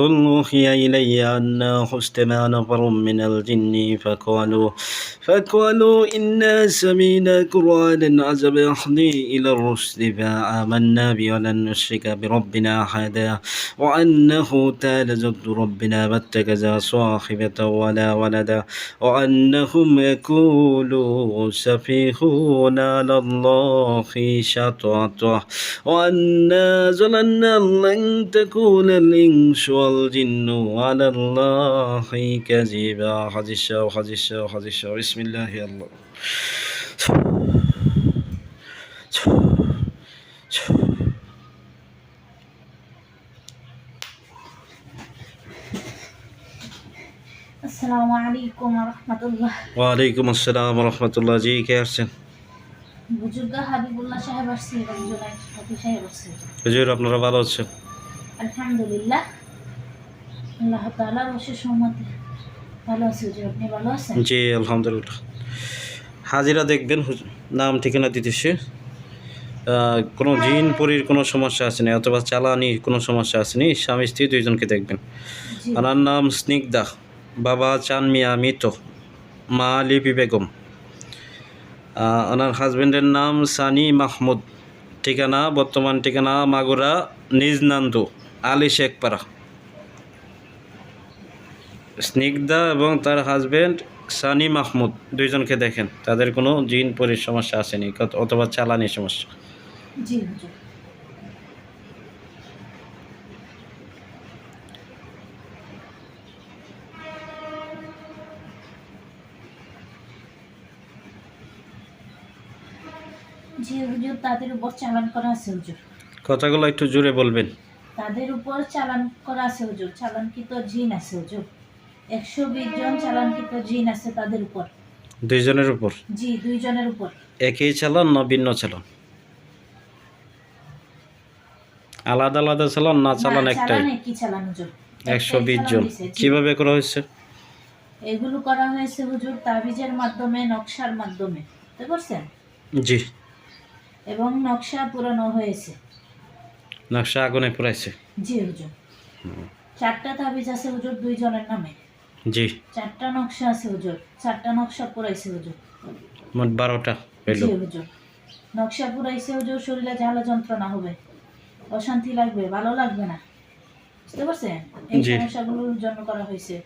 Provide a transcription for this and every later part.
قل أوحي إلي أنه استمع نفر من الجن فقالوا فقالوا إنا سمينا قرآنا عجب يهدي إلى الرشد فآمنا به ولن نشرك بربنا أحدا وأنه تعالى جد ربنا ما اتخذ صاحبة ولا ولدا وأنهم يقولوا سفيهون على الله شططا وأنا ظننا لن تكون الإنس والجن على الله كذبا حديث حديث حديث بسم الله الله আসসালামু আলাইকুম রহমতুল্লাহ ওয়ালাইকুম আসসালাম রহমতুল্লাহ জি কে আসছেন বুজুর্গ হাবিবুল্লাহ সাহেব আসছি এবং জোনাই হাফি সাহেব আসছে হুজুর আপনারা ভালো আছেন আলহামদুলিল্লাহ আল্লাহ তাআলার অশেষ সহমতে ভালো আছি হুজুর আপনি ভালো আছেন? জি আলহামদুলিল্লাহ। হাজিরা দেখবেন নাম ঠিকানা দিতেছে কোনো জিন পরির কোনো সমস্যা আসেনি অথবা চালানি কোনো সমস্যা আসেনি স্বামী স্ত্রী দুইজনকে দেখবেন। ওনার নাম স্নিগ্ধা বাবা চান মিয়া মিত মা লিপি বেগম। ওনার হাজবেন্ডের নাম সানি মাহমুদ। ঠিকানা বর্তমান ঠিকানা মাগুরা নিজনান্দু আলী শেখপাড়া। স্নিগ্ধা এবং তার হাজবেন্ড সানি মাহমুদ দুইজনকে দেখেন। তাদের কোনো জিন পরির সমস্যা আসেনি অথবা চালানি সমস্যা। জি হুজুর জি হুজুর তাদের উপর চালান করা আছে হুজুর। কথাগুলো একটু জোরে বলবেন। তাদের উপর চালান করা আছে হুজুর। চালানকৃত জিন আছে হুজুর। একশো বিশ জন চালানকৃত জিন আছে তাদের উপর। দুইজনের উপর? জি দুইজনের উপর। একই চালান না ভিন্ন চালান? আলাদা আলাদা চালান না চালান একটাই? একই চালান হুজুর। একশো বিশ জন। কীভাবে করা হয়েছে? এগুলো করা হয়েছে হুজুর তাবিজের মাধ্যমে নকশার মাধ্যমে। বুঝতে পারছেন? জি। এবং নকশা পুরানো হয়েছে। নকশা আগুনে পুরাইছে জি হুজুর। চারটা তাবিজ আছে হুজুর দুইজনের নামে। জি। চারটা নকশা আছে হুজুর। চারটা নকশা পুরাইছে হুজুর। মোট বারোটা হইল। হুজুর। নকশা পুরাইছে হুজুর শরীরে জ্বালা যন্ত্রণা হবে অশান্তি লাগবে ভালো লাগবে না। বুঝতে পারছেন? এই। সমস্যাগুলোর জন্য করা হয়েছে।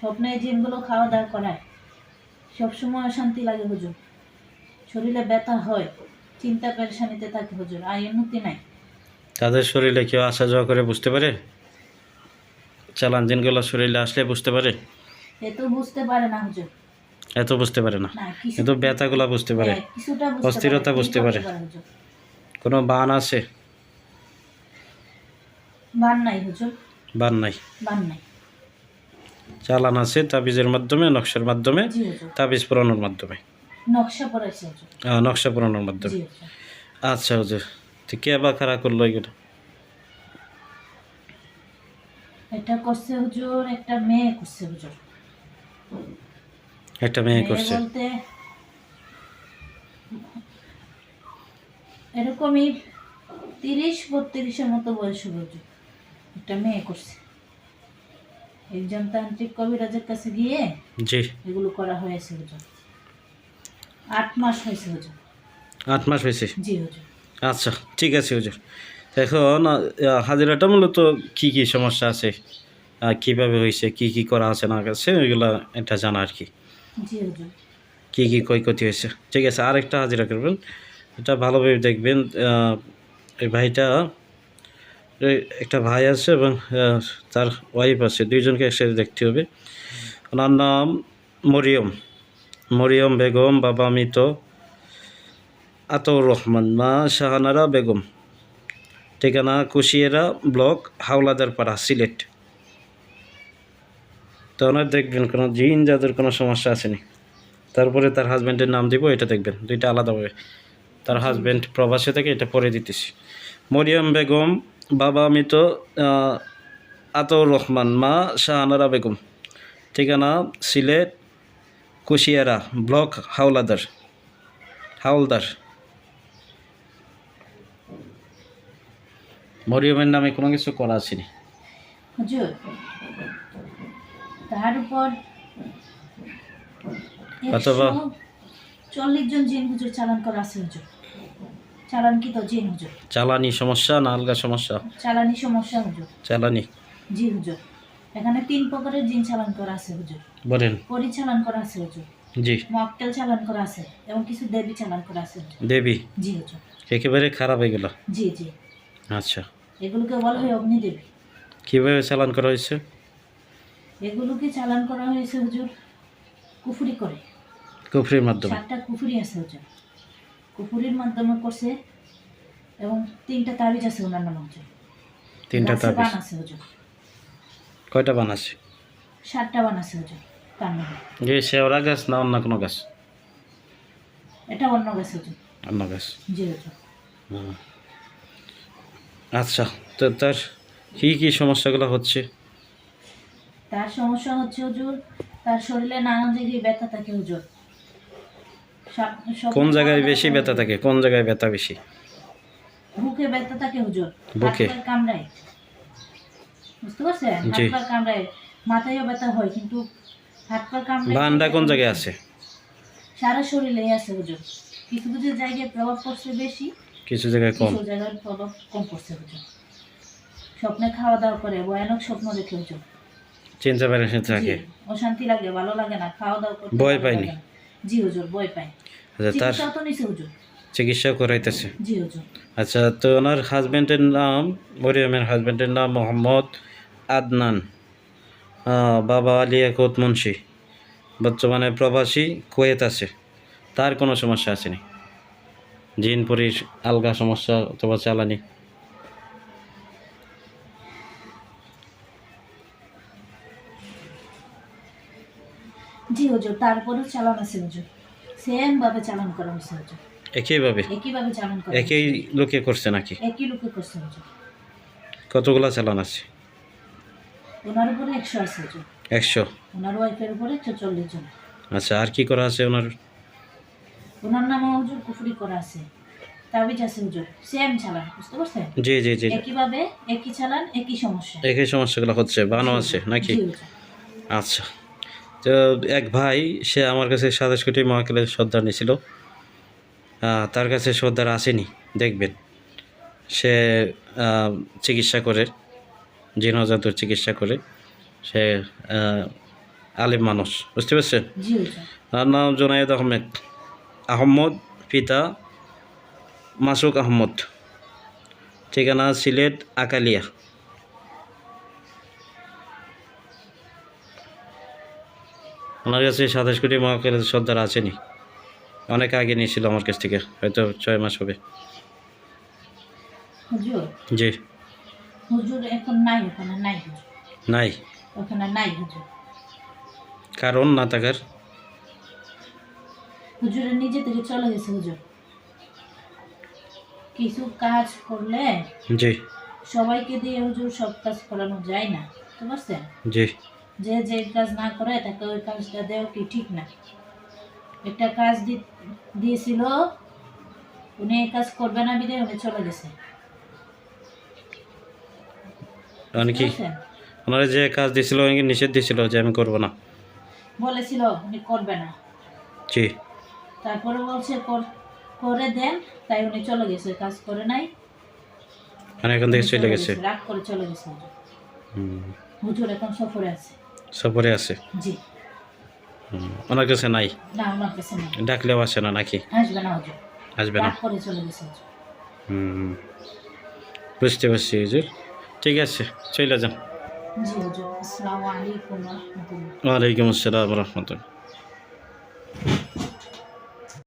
স্বপ্নে খাওয়া দাওয়া করায়। সবসময় অশান্তি লাগে হুজুর। শরীরে ব্যথা হয় চিন্তা পেরেশানিতে থাকে হুজুর আয় উন্নতি নাই। তাদের শরীরে কেউ আসা যাওয়া করে বুঝতে পারে? চালান জিনগুলো শরীরে আসলে বুঝতে পারে? এ তো বুঝতে পারে না হুজুর। এত বুঝতে পারে না। কিন্তু ব্যথাগুলা বুঝতে পারে। হ্যাঁ, কিছুটা বুঝতে অস্থিরতা বুঝতে পারে। কোনো বান আছে? বান নাই হুজুর। বান নাই? বান নাই। চালান আছে তাবিজের মাধ্যমে নকশার মাধ্যমে তাবিজ পুরানোর মাধ্যমে? নকশা পড়াইছে নকশা পুরানোর মাধ্যমে। আচ্ছা হুজুর তো কে বা খারাপ করল এগুলো? এটা করছে হুজুর একটা মেয়ে করছে হুজুর। একটা মেয়ে করছে। বলতে এরকমই তিরিশ বত্রিশের মতো বয়স হুজুর। একটা মেয়ে করছে। একজন তান্ত্রিক কবিরাজের কাছে গিয়ে জি। এগুলো করা হয়েছে হুজুর। আট মাস হয়েছে হুজুর। আট মাস হয়েছে? জি হুজুর। আচ্ছা ঠিক আছে হুজুর। এখন হাজিরাটা মূলত কি কি সমস্যা আছে? কীভাবে হয়েছে কি কি করা আছে না আছে ওইগুলো এটা জানা আর কি। কি কি ক্ষয়ক্ষতি হয়েছে? ঠিক আছে আরেকটা হাজিরা করবেন। এটা ভালোভাবে দেখবেন এই ভাইটা একটা ভাই আছে এবং তার ওয়াইফ আছে। দুইজনকে একসাথে দেখতে হবে। ওনার নাম মরিয়ম। মরিয়ম বেগম বাবা মৃত। আতর রহমান মা শাহানারা বেগম। ঠিকানা কুশিয়েরা ব্লক হাওলাদার পাড়া সিলেট। তো ওনার দেখবেন কোনো জিন যাদের কোনো সমস্যা আসেনি। তারপরে তার হাজব্যান্ডের নাম দিব, এটা দেখবেন। দুইটা আলাদাভাবে তার হাজব্যান্ড প্রবাসে থেকে, এটা পরে দিতেছি। মরিয়ম বেগম, বাবা মৃত আতর রহমান, মা শাহানারা বেগম। ঠিকানা সিলেট, কুশিয়ারা ব্লক হাওলাদার। হাওলদার। মরিয়মের নামে কোনো কিছু করা আসেনি। হুজুর তার উপর অথবা- চল্লিশ জন জিন হুজুর চালান করা আছে হুজুর। চালান কি তো জিন হুজুর। চালানি সমস্যা না আলগা সমস্যা? চালানি সমস্যা হুজুর। চালানি। জি হুজুর। এখানে তিন প্রকারের জিন চালান করা আছে হুজুর। বলেন। পরিচালন করা আছে হুজুর। জি। চালান করা আছে এবং কিছু দেবী চালান করা আছে দেবী? জি হুজুর। একেবারে খারাপ হয়ে গেল। জি জি। আচ্ছা। এগুলোকে বলা হয় অগ্নিদেবী। কীভাবে চালান করা হয়েছে? এগুলোকে চালান করা হয়েছে হুজুর কুফুরি করে। কুফরির মাধ্যমে? সাতটা কুফুরি আছে হুজুর। কুফুরির মাধ্যমে করছে এবং তিনটা তাবিজ আছে ওনার নামে হুজুর তিনটা তাবিজ। আছে হুজুর। কয়টা বানাচ্ছে সাতটা বান আছে হুজুর যে শেওড়া গাছ না অন্য কোনো গাছ? এটা অন্য গাছ হুজুর। অন্য গাছ। জি হুজুর। হুম। আচ্ছা তো তার কী কী সমস্যাগুলো হচ্ছে? তার সমস্যা হচ্ছে হুজুর তার শরীরে নানা জায়গায় ব্যথা থাকে হুজুর। কোন জায়গায় বেশি ব্যথা থাকে? কোন জায়গায় ব্যথা বেশি? বুকে ব্যথা থাকে হুজুর বুকে? কামড়ায়। বুঝতে পারছেন? হাত পা কামড়ায় মাথায়ও ব্যথা হয় কিন্তু হাত পা কামড়ায় বানটা কোন জায়গায় আছে? সারা শরীরে আছে হুজুর। কিছু কিছু জায়গায় প্রভাব পড়ছে বেশি কিছু জায়গায় কম। কিছু জায়গায় প্রভাব কম পড়ছে হুজুর স্বপ্নে খাওয়া দাওয়া করে ভয়ানক স্বপ্ন দেখে হুজুর চিন্তা প্যারেন্সে থাকে। অশান্তি লাগে ভালো লাগে না খাওয়া দাওয়া করতে ভয় ভালো পায়নি? লাগে না। জি হুজুর ভয় পাই। আচ্ছা তার তো নিছে হুজুর। চিকিৎসা করাইতেছে। জি হুজুর। আচ্ছা তো ওনার হাজব্যান্ডের নাম মরিয়মের হাজব্যান্ডের নাম মোহাম্মদ আদনান। বাবা আলী একত মুন্সি। বর্তমানে প্রবাসী কুয়েত আছে। তার কোনো সমস্যা আসেনি জিনপুরীর আলগা সমস্যা অথবা চালানি জি হুজুর তারপরেও চালান আছে হুজুর। সেম ভাবে চালান করা হয়েছে হুজুর। একইভাবে? একইভাবে চালান করা একই লোকে করছে নাকি? একই লোকে করছে হুজুর। কতগুলা চালান আছে? ওনার উপরে একশো আছে হুজুর। একশো। ওনার ওয়াইফের উপরে একশো চল্লিশ জন। আচ্ছা আর কি করা আছে ওনার? ওনার নামে হুজুর কুফরি করা আছে। তাবিজ আছে হুজুর। সেম চালান বুঝতে পারছেন? জি জি জি। একইভাবে একই চালান একই সমস্যা। একই সমস্যাগুলো হচ্ছে বানও আছে নাকি? আচ্ছা। তো এক ভাই সে আমার কাছে সাতাশ কোটি মহাকালের সর্দার নিয়েছিল। তার কাছে সর্দার আসেনি দেখবেন। সে চিকিৎসা করে জিনজাতুর চিকিৎসা করে সে আলিম মানুষ বুঝতে পারছেন? জি তার নাম জোনায়েদ আহমেদ। আহম্মদ পিতা মাসুক আহমদ ঠিকানা সিলেট আকালিয়া। ওনার কাছে সাতাশ কোটি মহাকালের সর্দার আছেনি অনেক আগে নিয়েছিল আমার কাছ থেকে হয়তো ছয় মাস হবে। জি। নাই কারণ না থাকার? হুজুরের নিজে থেকে চলে গেছে হুজুর। কিছু কাজ করলে জি। সবাইকে দিয়ে হুজুর সব কাজ করানো যায় না বুঝতে পারছেন? জি। যে যে কাজ না করে তাকে ওই কাজটা দেওয়া কি ঠিক না? একটা কাজ দিয়েছিল উনি এই কাজ করবে না বিদে উনি চলে গেছে। মানে কি? ওনারা যে কাজ দিয়েছিল অনেকে নিষেধ দিয়েছিল যে আমি করব না? বলেছিল উনি করবে না। জি। তারপরে বলছে কর- দেন। তাই উনি চলে গেছে কাজ করে নাই। মানে এখান থেকে চলে গেছে? রাগ করে চলে গেছে হুজুর। হুম। হুজুর এখন সফরে আছে। সফরে আছে? জি। হুম। ওনার কাছে নাই? না ওনার কাছে নেই। ডাকলেও আসে না নাকি? আসবে না হুজুর। আসবে না। করে চলে গেছে হুম বুঝতে পারছি হুজুর। ঠিক আছে চলে যান। জি হুজুর আসসালামু আলাইকুম রহমতুল্লাহ। ওয়ালাইকুম আসসালাম রহমতুল্লাহ।